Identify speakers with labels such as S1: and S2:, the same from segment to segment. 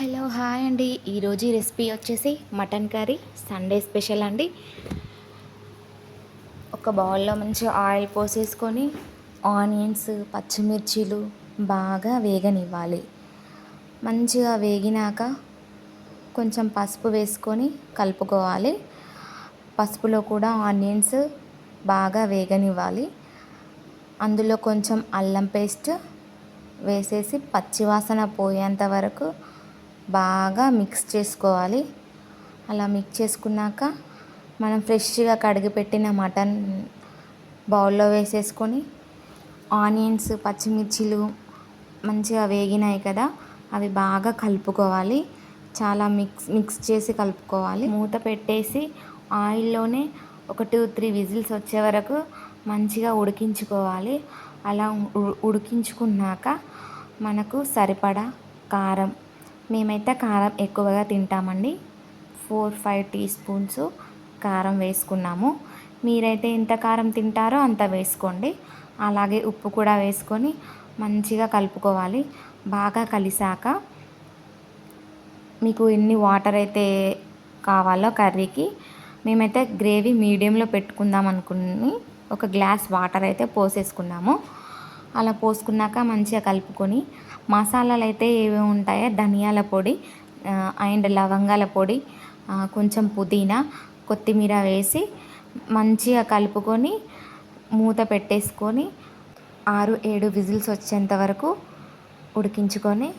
S1: Hello hi అండి. ఈరోజు ఈ రెసిపీ వచ్చేసి మటన్ కర్రీ సండే స్పెషల్ అండి. ఒక బౌల్లో మంచి ఆయిల్ పోసేసుకొని ఆనియన్స్ పచ్చిమిర్చీలు బాగా వేగనివ్వాలి. మంచిగా వేగినాక కొంచెం పసుపు వేసుకొని కలుపుకోవాలి. పసుపులో కూడా ఆనియన్స్ బాగా వేగనివ్వాలి. అందులో కొంచెం అల్లం పేస్ట్ వేసేసి పచ్చివాసన పోయేంత వరకు బాగా మిక్స్ చేసుకోవాలి. అలా మిక్స్ చేసుకున్నాక మనం ఫ్రెష్గా కడిగి పెట్టిన మటన్ బౌల్లో వేసేసుకొని ఆనియన్స్ పచ్చిమిర్చిలు మంచిగా వేగినాయి కదా అవి బాగా కలుపుకోవాలి. చాలా మిక్స్ మిక్స్ చేసి కలుపుకోవాలి. మూత పెట్టేసి ఆయిల్లోనే ఒక టూ త్రీ విజిల్స్ వచ్చే వరకు మంచిగా ఉడికించుకోవాలి. అలా ఉడికించుకున్నాక మనకు సరిపడా కారం మేమైతే కారం ఎక్కువగా తింటామండి. ఫోర్ ఫైవ్ టీ స్పూన్స్ కారం వేసుకున్నాము. మీరైతే ఎంత కారం తింటారో అంత వేసుకోండి. అలాగే ఉప్పు కూడా వేసుకొని మంచిగా కలుపుకోవాలి. బాగా కలిసాక మీకు ఎన్ని వాటర్ అయితే కావాలో కర్రీకి మేమైతే గ్రేవీ మీడియంలో పెట్టుకుందాం అనుకుని ఒక గ్లాస్ వాటర్ అయితే పోసేసుకున్నాము. అలా పోసుకున్నాక మంచిగా కలుపుకొని మసాలాలు అయితే ఏవి ఉంటాయో ధనియాల పొడి అండ్ లవంగాల పొడి కొంచెం పుదీనా కొత్తిమీర వేసి మంచిగా కలుపుకొని మూత పెట్టేసుకొని ఆరు ఏడు విజిల్స్ వచ్చేంత వరకు ఉడికించుకొని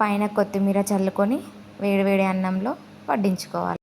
S1: పైన కొత్తిమీర చల్లుకొని వేడివేడి అన్నంలో వడ్డించుకోవాలి.